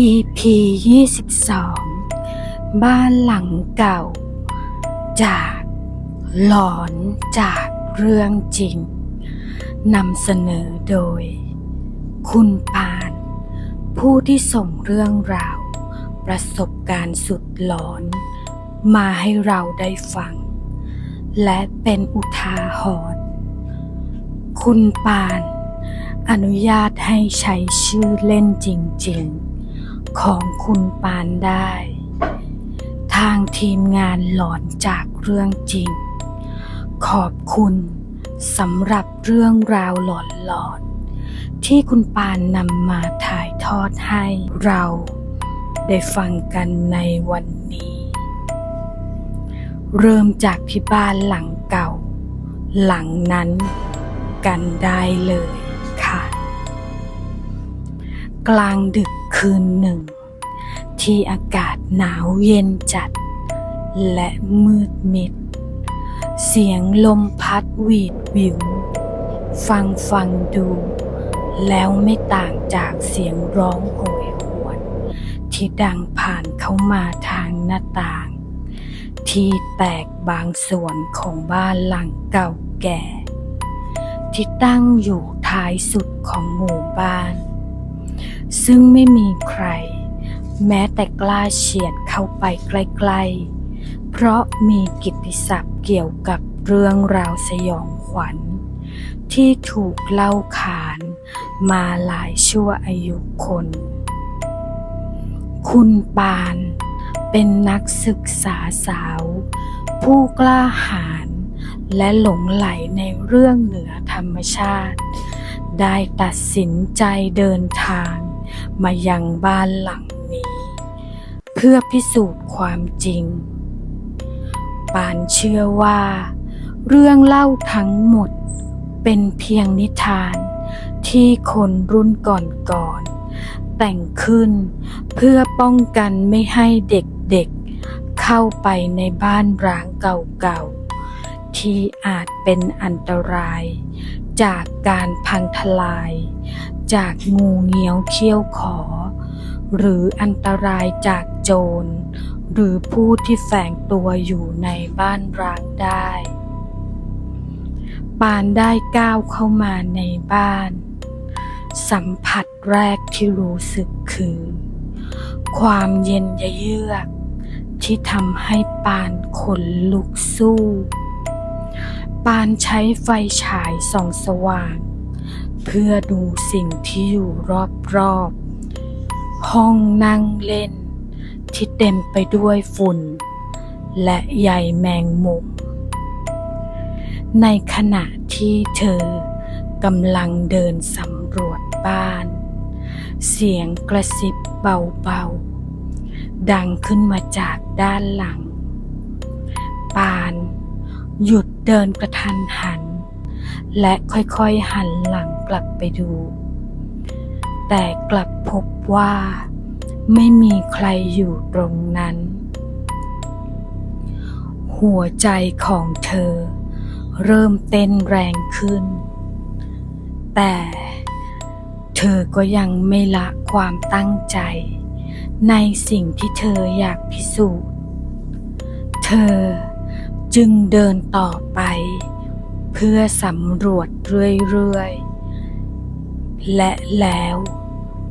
EP 22 บ้านหลังเก่า จากหลอนจากเรื่องจริงนำเสนอโดย คุณปาน ผู้ที่ส่งเรื่องราว ประสบการณ์สุดหลอน มาให้เราได้ฟัง และเป็นอุทาหรณ์คุณปาน อนุญาตให้ใช้ชื่อเล่นจริง ๆ ของคุณปานได้ ทางทีมงานหลอนจากเรื่องจริง ขอบคุณสำหรับเรื่องราวหลอนๆที่คุณปานนำมาถ่ายทอดให้เราได้ฟังกันในวันนี้ เริ่มจากที่บ้านหลังเก่า หลังนั้นกันได้เลย กลางดึกคืนหนึ่ง ที่อากาศหนาวเย็นจัด และมืดมิด เสียงลมพัดหวีดวิว ฟังฟังดู แล้วไม่ต่างจากเสียงร้องโหยหวนที่ดังผ่านเข้ามาทางหน้าต่าง ที่แตกบางส่วนของบ้านหลังเก่าแก่ ที่ตั้งอยู่ท้ายสุดของหมู่บ้าน ซึ่งไม่มีใคร แม้แต่กล้าเฉียดเข้าไปใกล้ๆ เพราะมีกิตติศัพท์เกี่ยวกับเรื่องราวสยองขวัญ ที่ถูกเล่าขานมาหลายชั่วอายุคน คุณปานเป็นนักศึกษาสาว ผู้กล้าหาญและหลงไหลในเรื่องเหนือธรรมชาติ ได้ตัดสินใจเดินทาง มายังบ้านหลังนี้ เพื่อพิสูจน์ความจริง ปานเชื่อว่า เรื่องเล่าทั้งหมดเป็นเพียงนิทานที่คนรุ่นก่อนๆแต่งขึ้นเพื่อป้องกันไม่ให้เด็กๆเข้าไปในบ้านร้างเก่าๆ ที่อาจเป็นอันตรายจากการพังทลาย จากงูเงี้ยวเขี้ยวขอ หรืออันตรายจากโจร หรือผู้ที่แฝงตัวอยู่ในบ้านร้างได้ ปานได้ก้าวเข้ามาในบ้าน สัมผัสแรกที่รู้สึกคือ ความเย็นยะเยือก ที่ทำให้ปานขนลุกสู้ ปานใช้ไฟฉายส่องสว่าง เพื่อดูสิ่งที่อยู่รอบๆ ห้องนั่งเล่น ที่เต็มไปด้วยฝุ่น และใยแมงมุม ในขณะที่เธอกำลังเดินสำรวจบ้าน เสียงกระซิบเบาๆ ดังขึ้นมาจากด้านหลัง ปาน หยุดเดินกระทันหัน และค่อยๆหันหลังกลับไปดู แต่กลับพบว่า ไม่มีใครอยู่ตรงนั้น หัวใจของเธอ เริ่มเต้นแรงขึ้น แต่เธอก็ยังไม่ละความตั้งใจ ในสิ่งที่เธออยากพิสูจน์ เธอจึงเดินต่อไป พื่อสำรวจเรื่อยๆ และแล้ว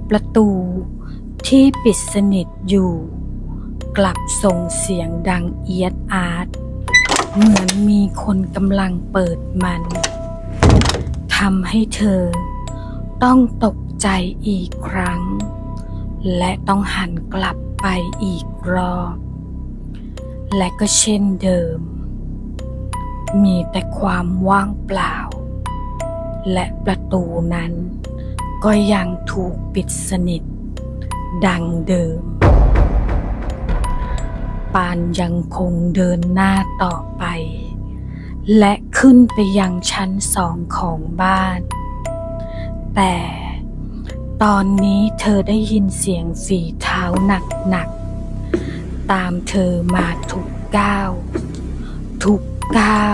ประตูที่ปิดสนิทอยู่ กลับส่งเสียงดังเอียดอาร์ตเหมือนมีคนกำลังเปิดมันทำให้เธอ ต้องตกใจอีกครั้ง และต้องหันกลับไปอีกรอบ และก็เช่นเดิม มีแต่ความว่างเปล่า และประตูนั้นก็ยังถูกปิดสนิท ดังเดิม ปานยังคงเดินหน้าต่อไป และขึ้นไปยังชั้นสองของบ้าน แต่ตอนนี้เธอได้ยินเสียงฝีเท้าหนักๆ ตามเธอมาทุกก้าว ทุก ก้า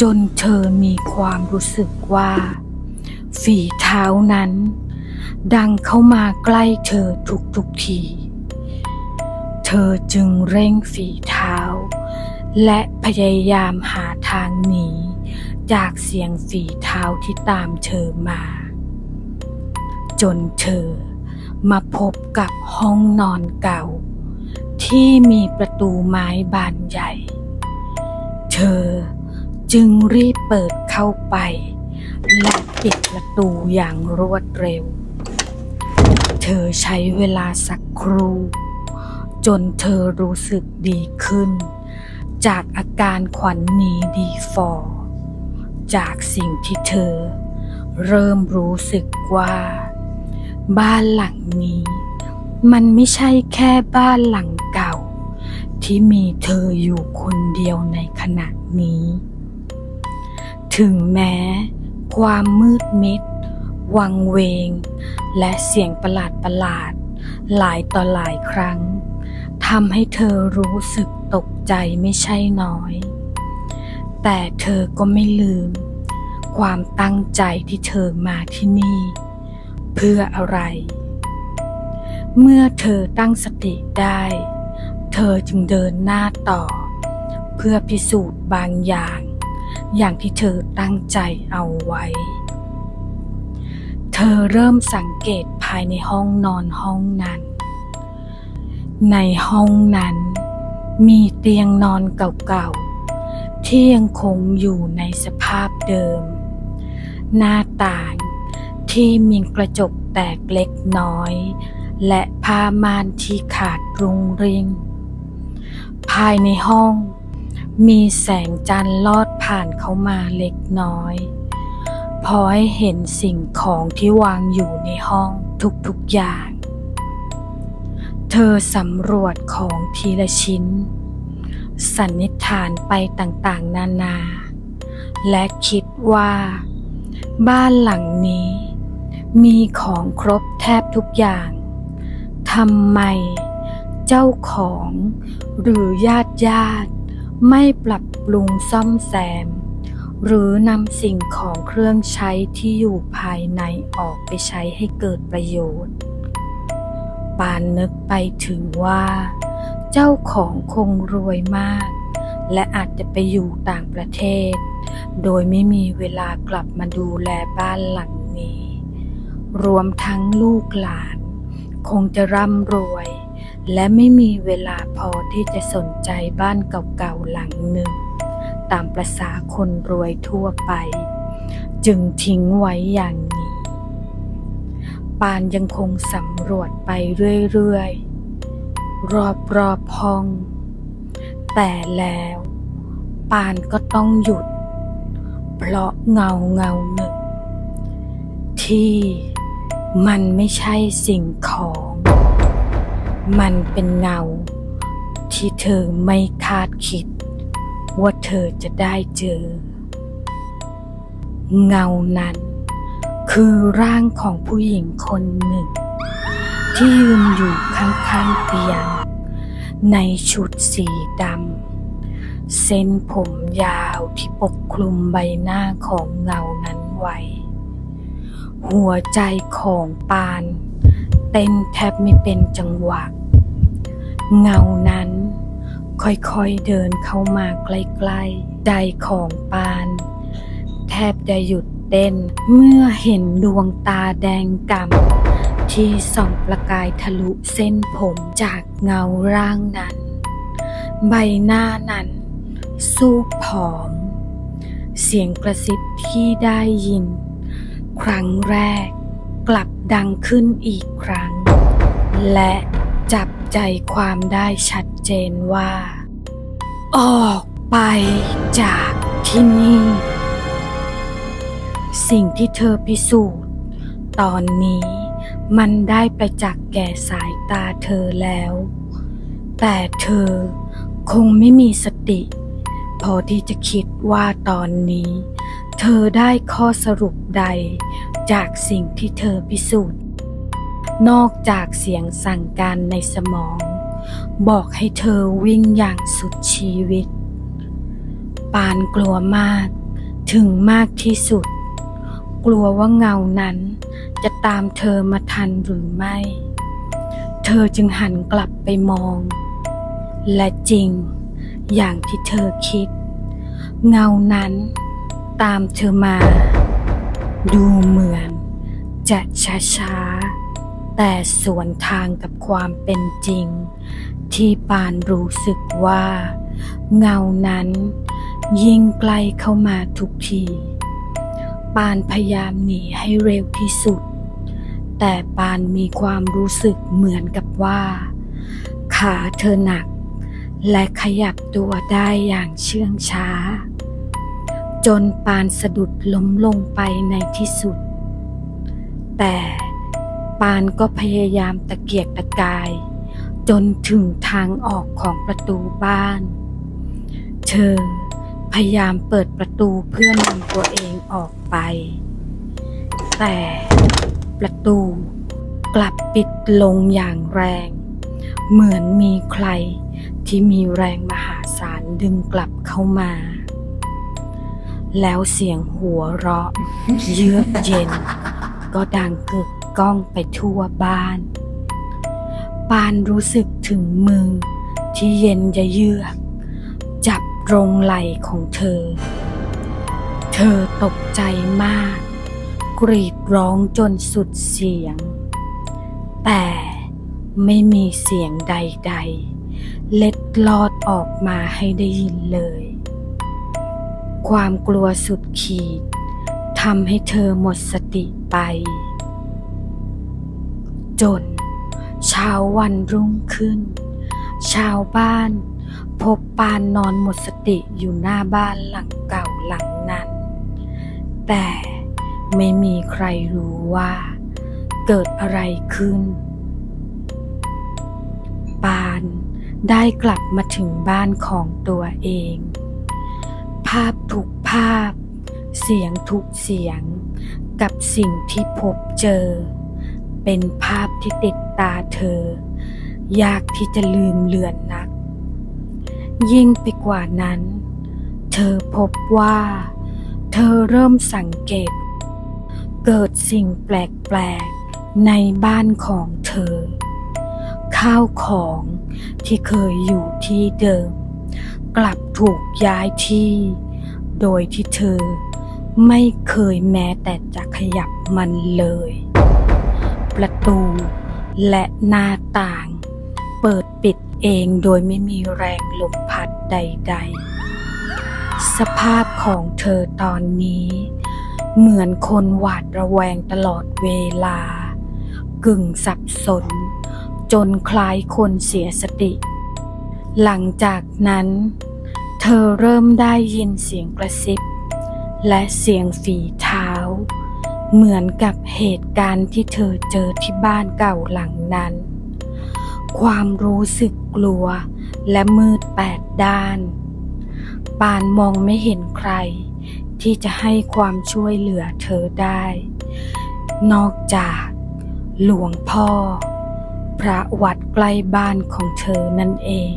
จนเธอมีความรู้สึกว่า ฝีเท้านั้น ดังเข้ามาใกล้เธอทุกทุกที เธอจึงเร่งฝีเท้า และพยายามหาทางหนีจากเสียงฝีเท้าที่ตามเธอมา จนเธอมาพบกับห้องนอนเก่า ที่มีประตูไม้บานใหญ่ เธอจึงรีบเปิดเข้าไป และปิดประตูอย่างรวดเร็ว เธอใช้เวลาสักครู่จนเธอรู้สึกดีขึ้น จากอาการขวัญหนีดีฟอร์จากสิ่งที่เธอ เริ่มรู้สึกว่า บ้านหลังนี้ มันไม่ใช่แค่บ้านหลัง ที่มีเธออยู่คนเดียวในขณะนี้ ถึงแม้ ความมืดมิด วังเวง และเสียงประหลาดประหลาด หลายต่อหลายครั้งทำให้เธอรู้สึกตกใจไม่ใช่น้อย แต่เธอก็ไม่ลืม ความตั้งใจที่เธอมาที่นี่ เพื่ออะไร เมื่อเธอตั้งสติได้ เธอจึงเดินหน้าต่อ เพื่อพิสูจน์บางอย่าง อย่างที่เธอตั้งใจเอาไว้ เธอเริ่มสังเกตภายในห้องนอนห้องนั้น ในห้องนั้น มีเตียงนอนเก่าๆ ที่ยังคงอยู่ในสภาพเดิม หน้าต่างที่มีกระจกแตกเล็กน้อย และผ้าม่านที่ขาดรุงริง ภายในห้อง มีแสงจันทร์ลอดผ่านเข้ามาเล็กน้อย พอให้เห็นสิ่งของที่วางอยู่ในห้องทุกๆอย่าง เธอสำรวจของทีละชิ้น สันนิษฐานไปต่างๆ นานา และคิดว่า บ้านหลังนี้ มีของครบแทบทุกอย่างทำไมเจ้าของ หรือญาติญาติ ไม่ปรับปรุงซ่อมแซม หรือนำสิ่งของเครื่องใช้ที่อยู่ภายในออกไปใช้ให้เกิดประโยชน์ ปานนึกไปถึงว่า เจ้าของคงรวยมาก และอาจจะไปอยู่ต่างประเทศ โดยไม่มีเวลากลับมาดูแลบ้านหลังนี้ รวมทั้งลูกหลาน คงจะร่ำรวย และไม่มีเวลาพอที่จะสนใจบ้านเก่าๆหลังหนึ่ง ตามประษาคนรวยทั่วไป จึงทิ้งไว้อย่างนี้ ปานยังคงสำรวจไปเรื่อยๆ รอบๆห้อง แต่แล้ว ปานก็ต้องหยุด เพราะเงาเงาหนึ่ง ที่มันไม่ใช่สิ่งของ มันเป็นเงา ที่เธอไม่คาดคิด ว่าเธอจะได้เจอ เงานั้น คือร่างของผู้หญิงคนหนึ่ง ที่ยืนอยู่ข้างๆเตียง ในชุดสีดำเส้นผมยาวที่ปกคลุมใบหน้าของเงานั้นไว้ หัวใจของปาน เต้นแทบไม่เป็นจังหวะ เงานั้น ค่อยๆเดินเข้ามาใกล้ๆใจของปาน แทบจะหยุดเต้นเมื่อเห็นดวงตาแดงก่ำที่ส่องประกายทะลุเส้นผมจากเงาร่างนั้น ใบหน้านั้นสูบผอม เสียงกระซิบที่ได้ยิน ครั้งแรก กลับดังขึ้นอีกครั้ง และจับใจความได้ชัดเจนว่า ออกไปจากที่นี่ สิ่งที่เธอพิสูจน์ ตอนนี้มันได้ไปจากแก่สายตาเธอแล้ว แต่เธอคงไม่มีสติ พอที่จะคิดว่าตอนนี้ เธอได้ข้อสรุปใด จากสิ่งที่เธอพิสูจน์ นอกจากเสียงสั่งการในสมอง บอกให้เธอวิ่งอย่างสุดชีวิต ปานกลัวมากถึงมากที่สุด กลัวว่าเงานั้นจะตามเธอมาทันหรือไม่ เธอจึงหันกลับไปมอง และจริงอย่างที่เธอคิด เงานั้น ตามเธอมา ดูเหมือน จะช้าๆ แต่สวนทางกับความเป็นจริง ที่ปานรู้สึกว่า เงานั้น ยิ่งใกล้เข้ามาทุกที ปานพยายามหนีให้เร็วที่สุด แต่ปานมีความรู้สึกเหมือนกับว่า ขาเธอหนัก และขยับตัวได้อย่างเชื่องช้า จนปานสะดุดล้มลงไปในที่สุด แต่ปานก็พยายามตะเกียกตะกาย จนถึงทางออกของประตูบ้านเธอพยายามเปิดประตูเพื่อนำตัวเองออกไป แต่ประตูกลับปิดลงอย่างแรง เหมือนมีใครที่มีแรงมหาศาลดึงกลับเข้ามา แล้วเสียงหัวเราะ เยือกเย็น ก็ดังกึกก้องไปทั่วบ้าน ปานรู้สึกถึงมือที่เย็นจะเยือก จับตรงไหล่ของเธอ เธอตกใจมาก กรีดร้องจนสุดเสียง แต่ไม่มีเสียงใด ๆ เล็ดลอดออกมาให้ได้ยินเลย ความกลัวสุดขีดทำให้เธอหมดสติไป จน เช้าวันรุ่งขึ้น ชาวบ้าน พบปานนอนหมดสติอยู่หน้าบ้านหลังเก่าหลังนั้น แต่ไม่มีใครรู้ว่า เกิดอะไรขึ้น ปานได้กลับมาถึงบ้านของตัวเองาพทุกภาพ เสียงทุกเสียง กับสิ่งที่พบเจอ เป็นภาพที่ติดตาเธอ ยากที่จะลืมเลือนนัก ยิ่งไปกว่านั้น เธอพบว่า เธอเริ่มสังเกต เกิดสิ่งแปลกๆในบ้านของเธอ ข้าวของที่เคยอยู่ที่เดิม กลับถูกย้ายที่ โดยที่เธอไม่เคยแม้แต่จะขยับมันเลย ประตูและหน้าต่าง เปิดปิดเองโดยไม่มีแรงลมพัดใด ๆ สภาพของเธอตอนนี้ เหมือนคนหวาดระแวงตลอดเวลา กึ่งสับสน จนคล้ายคนเสียสติ หลังจากนั้น เธอเริ่มได้ยินเสียงกระซิบ และเสียงฝีเท้า เหมือนกับเหตุการณ์ที่เธอเจอที่บ้านเก่าหลังนั้น ความรู้สึกกลัวและมืดแปดด้าน ปานมองไม่เห็นใคร ที่จะให้ความช่วยเหลือเธอได้ นอกจากหลวงพ่อ พระวัดใกล้บ้านของเธอนั่นเอง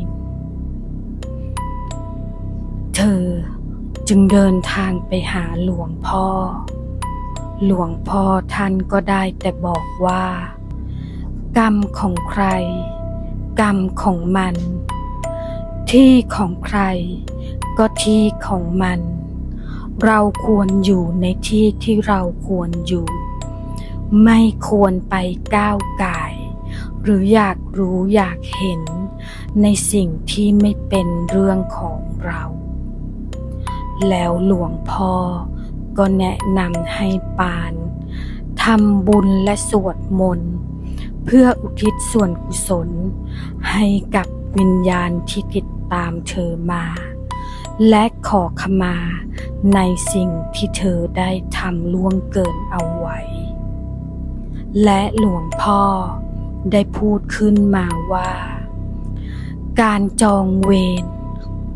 อจึงเดินทางไปหาหลวงพ่อ หลวงพ่อท่านก็ได้แต่บอกว่า กรรมของใคร กรรมของมัน ที่ของใคร ก็ที่ของมัน เราควรอยู่ในที่ที่เราควรอยู่ ไม่ควรไปก้าวไก่ายหรืออยากรู้อยากเห็นในสิ่งที่ไม่เป็นเรื่องของเรา แล้วหลวงพ่อก็แนะนำให้ปานทำบุญและสวดมนต์ เพื่ออุทิศส่วนกุศล ให้กับวิญญาณที่ติดตามเธอมา และขอขมาในสิ่งที่เธอได้ทำล่วงเกินเอาไว้ และหลวงพ่อได้พูดขึ้นมาว่า การจองเวร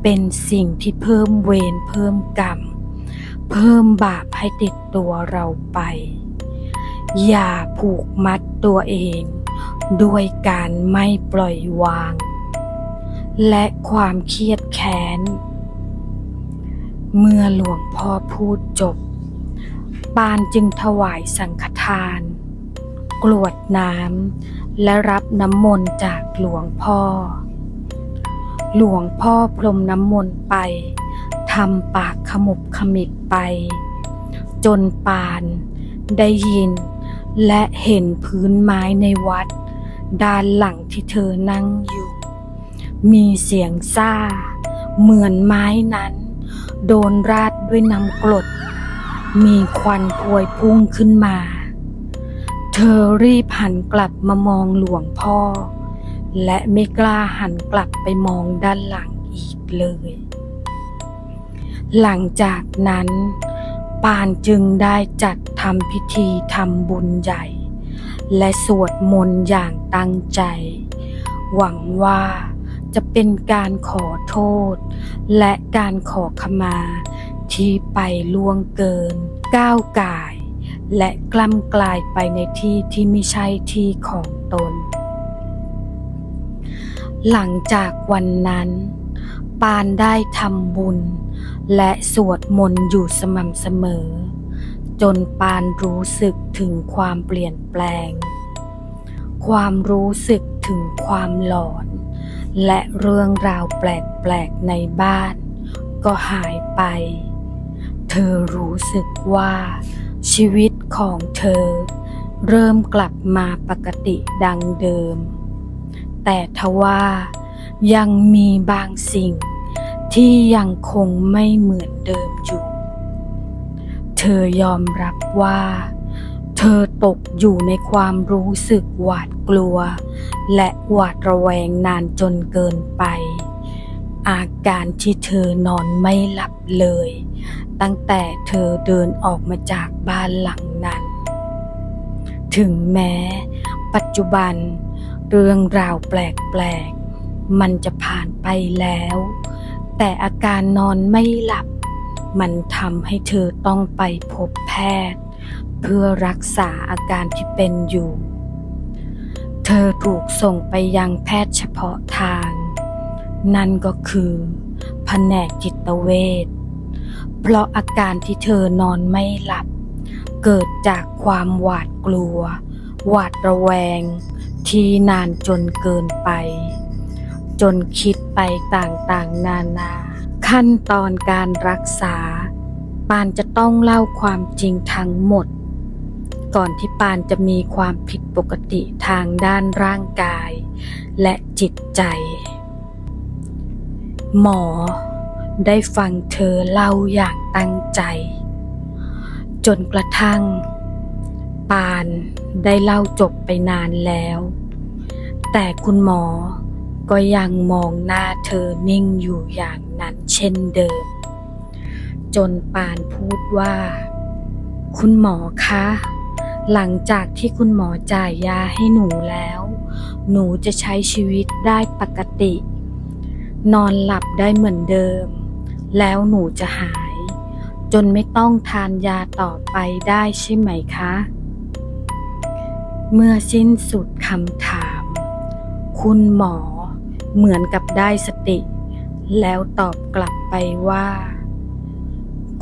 เป็นสิ่งที่เพิ่มเวรเพิ่มกรรม เพิ่มบาปให้ติดตัวเราไป อย่าผูกมัดตัวเองด้วยการไม่ปล่อยวาง และความเครียดแค้น เมื่อหลวงพ่อพูดจบ ปานจึงถวายสังฆทาน กรวดน้ำและรับน้ำมนต์จากหลวงพ่อ หลวงพ่อพรมน้ำมนต์ไปทำปากขมุบขมิบไป จนปานได้ยิน และเห็นพื้นไม้ในวัด ด้านหลังที่เธอนั่งอยู่ มีเสียงซ่า เหมือนไม้นั้น โดนราดด้วยน้ำกรด มีควันพวยพุ่งขึ้นมา เธอรีบหันกลับมามองหลวงพ่อ และไม่กล้าหันกลับไปมองด้านหลังอีกเลย หลังจากนั้น ปานจึงได้จัดทำพิธีทำบุญใหญ่ และสวดมนต์อย่างตั้งใจ หวังว่าจะเป็นการขอโทษ และการขอขมา ที่ไปล่วงเกิน ก้าวกาย และกล้ำกลายไปในที่ที่ไม่ใช่ที่ของตน หลังจากวันนั้น ปานได้ทำบุญ และสวดมนต์อยู่สม่ำเสมอ จนปานรู้สึกถึงความเปลี่ยนแปลง ความรู้สึกถึงความหลอน และเรื่องราวแปลกๆในบ้าน ก็หายไป เธอรู้สึกว่า ชีวิตของเธอ เริ่มกลับมาปกติดังเดิม แต่ทว่ายังมีบางสิ่งที่ยังคงไม่เหมือนเดิมอยู่ เธอยอมรับว่า เธอตกอยู่ในความรู้สึกหวาดกลัว และหวาดระแวงนานจนเกินไป อาการที่เธอนอนไม่หลับเลย ตั้งแต่เธอเดินออกมาจากบ้านหลังนั้น ถึงแม้ ปัจจุบันเเรื่องราวแปลกๆ มันจะผ่านไปแล้ว แต่อาการนอนไม่หลับ มันทำให้เธอต้องไปพบแพทย์ เพื่อรักษาอาการที่เป็นอยู่ เธอถูกส่งไปยังแพทย์เฉพาะทาง นั่นก็คือแผนกจิตเวชเพราะอาการที่เธอนอนไม่หลับ เกิดจากความหวาดกลัว หวาดระแวง ที่นานจนเกินไป จนคิดไปต่างๆ นานา ขั้นตอนการรักษา ปานจะต้องเล่าความจริงทั้งหมด ก่อนที่ปานจะมีความผิดปกติทางด้านร่างกาย และจิตใจ หมอได้ฟังเธอเล่าอย่างตั้งใจ จนกระทั่ง ปานได้เล่าจบไปนานแล้ว แต่คุณหมอก็ยังมองหน้าเธอนิ่งอยู่อย่างนั้นเช่นเดิม จนปานพูดว่า คุณหมอคะ หลังจากที่คุณหมอจ่ายยาให้หนูแล้ว หนูจะใช้ชีวิตได้ปกติ นอนหลับได้เหมือนเดิม แล้วหนูจะหาย จนไม่ต้องทานยาต่อไปได้ใช่ไหมคะ เมื่อสิ้นสุดคำถาม คุณหมอเหมือนกับได้สติ แล้วตอบกลับไปว่า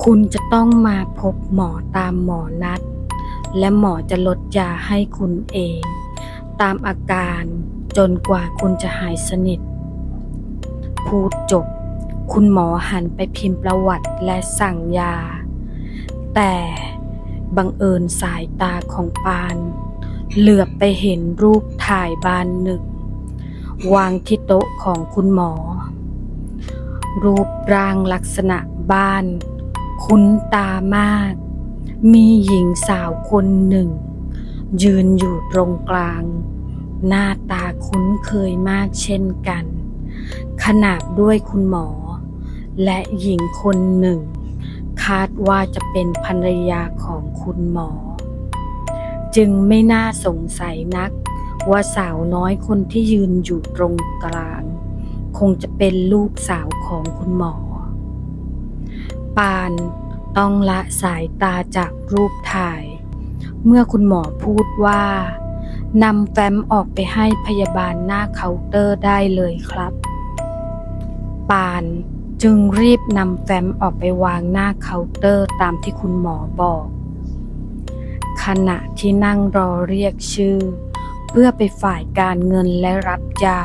คุณจะต้องมาพบหมอตามหมอนัด และหมอจะลดยาให้คุณเอง ตามอาการจนกว่าคุณจะหายสนิท พูดจบ คุณหมอหันไปพิมพ์ประวัติและสั่งยา แต่บังเอิญสายตาของปาน เหลือบไปเห็นรูปถ่ายบานหนึ่ง วางที่โต๊ะของคุณหมอ รูปร่างลักษณะบ้าน คุ้นตามาก มีหญิงสาวคนหนึ่ง ยืนอยู่ตรงกลาง หน้าตาคุ้นเคยมากเช่นกัน ขนาบด้วยคุณหมอ และหญิงคนหนึ่ง คาดว่าจะเป็นภรรยาของคุณหมอ จึงไม่น่าสงสัยนัก ว่าสาวน้อยคนที่ยืนอยู่ตรงกลาง คงจะเป็นลูกสาวของคุณหมอ ปานต้องละสายตาจากรูปถ่าย เมื่อคุณหมอพูดว่านำแฟ้มออกไปให้พยาบาลหน้าเคาน์เตอร์ได้เลยครับ ปานจึงรีบนำแฟ้มออกไปวางหน้าเคาน์เตอร์ตามที่คุณหมอบอก ขณะที่นั่งรอเรียกชื่อ เพื่อไปฝ่ายการเงินและรับยา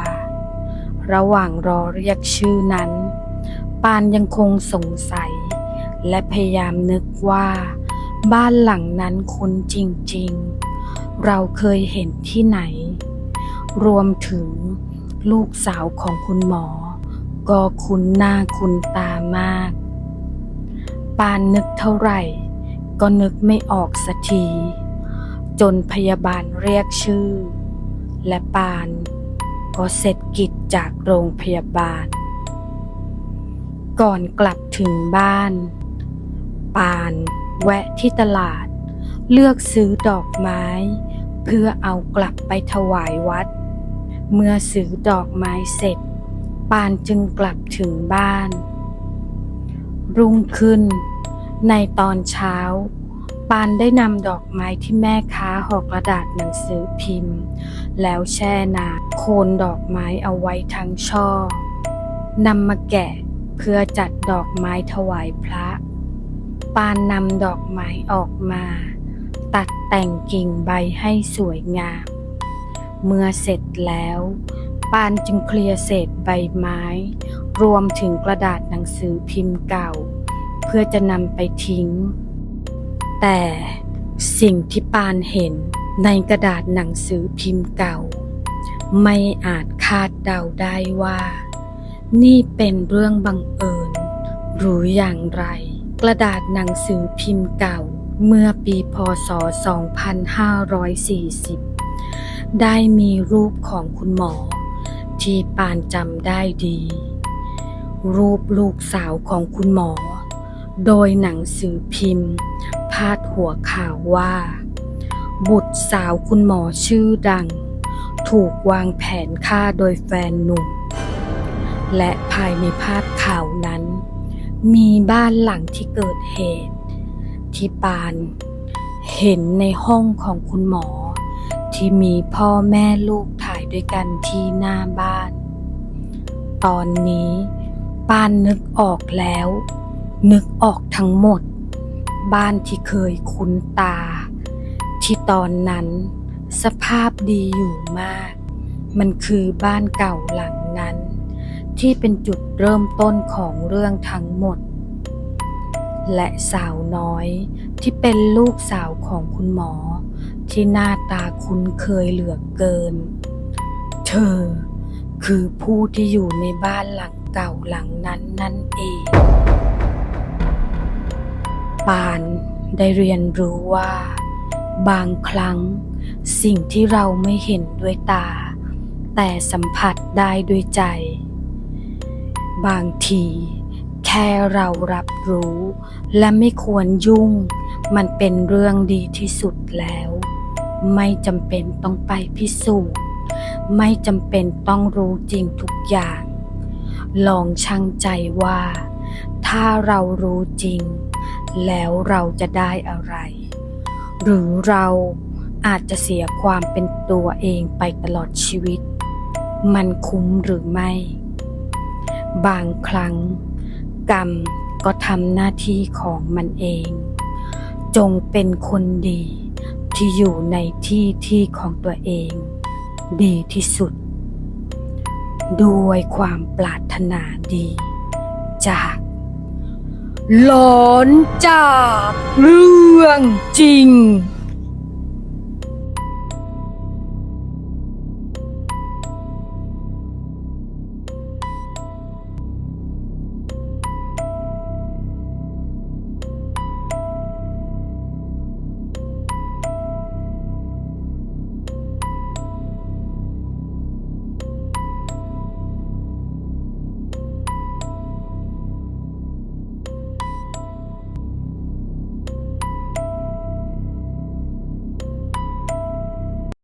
ระหว่างรอเรียกชื่อนั้น ปานยังคงสงสัย และพยายามนึกว่า บ้านหลังนั้นคุ้นจริงๆ เราเคยเห็นที่ไหน รวมถึงลูกสาวของคุณหมอ ก็คุ้นหน้าคุ้นตามาก ปานนึกเท่าไหร่ ก็นึกไม่ออกสักที จนพยาบาลเรียกชื่อ และปานก็เสร็จกิจจากโรงพยาบาล ก่อนกลับถึงบ้าน ปานแวะที่ตลาด เลือกซื้อดอกไม้ เพื่อเอากลับไปถวายวัด เมื่อซื้อดอกไม้เสร็จ ปานจึงกลับถึงบ้าน รุ่งขึ้น ในตอนเช้า ปานได้นำดอกไม้ที่แม่ค้าห่อกระดาษหนังสือพิมพ์ แล้วแช่น้ำโคนดอกไม้เอาไว้ทั้งช่อนำมาแกะเพื่อจัดดอกไม้ถวายพระ ปานนำดอกไม้ออกมา ตัดแต่งกิ่งใบให้สวยงาม เมื่อเสร็จแล้ว ปานจึงเคลียร์เศษใบไม้ รวมถึงกระดาษหนังสือพิมพ์เก่า พื่อจะนำไปทิ้ง แต่สิ่งที่ปานเห็นในกระดาษหนังสือพิมพ์เก่า ไม่อาจคาดเดาได้ว่า นี่เป็นเรื่องบังเอิญ หรืออย่างไร กระดาษหนังสือพิมพ์เก่าเมื่อปีพศ 2540 ได้มีรูปของคุณหมอ ที่ปานจำได้ดี รูปลูกสาวของคุณหมอ โดยหนังสือพิมพ์ พาดหัวข่าวว่า บุตรสาวคุณหมอชื่อดัง ถูกวางแผนฆ่าโดยแฟนหนุ่ม และภายในภาพข่าวนั้น มีบ้านหลังที่เกิดเหตุ ที่ปาน เห็นในห้องของคุณหมอ ที่มีพ่อแม่ลูกถ่ายด้วยกันที่หน้าบ้าน ตอนนี้ปานนึกออกแล้ว นึกออกทั้งหมด บ้านที่เคยคุ้นตา ที่ตอนนั้นสภาพดีอยู่มาก มันคือบ้านเก่าหลังนั้น ที่เป็นจุดเริ่มต้นของเรื่องทั้งหมด และสาวน้อยที่เป็นลูกสาวของคุณหมอ ที่หน้าตาคุ้นเคยเหลือเกิน เธอคือผู้ที่อยู่ในบ้านหลังเก่าหลังนั้นนั่นเอง ปานได้เรียนรู้ว่า บางครั้ง สิ่งที่เราไม่เห็นด้วยตา แต่สัมผัสได้ด้วยใจ บางที แค่เรารับรู้ และไม่ควรยุ่ง มันเป็นเรื่องดีที่สุดแล้ว ไม่จำเป็นต้องไปพิสูจน์ ไม่จำเป็นต้องรู้จริงทุกอย่าง ลองชั่งใจว่า ถ้าเรารู้จริง แล้วเราจะได้อะไร หรือเราอาจจะเสียความเป็นตัวเองไปตลอดชีวิต มันคุ้มหรือไม่ บางครั้ง กรรมก็ทำหน้าที่ของมันเอง จงเป็นคนดีที่อยู่ในที่ที่ของตัวเอง ดีที่สุด ด้วยความปรารถนาดี จาก หลอนจากเรื่องจริง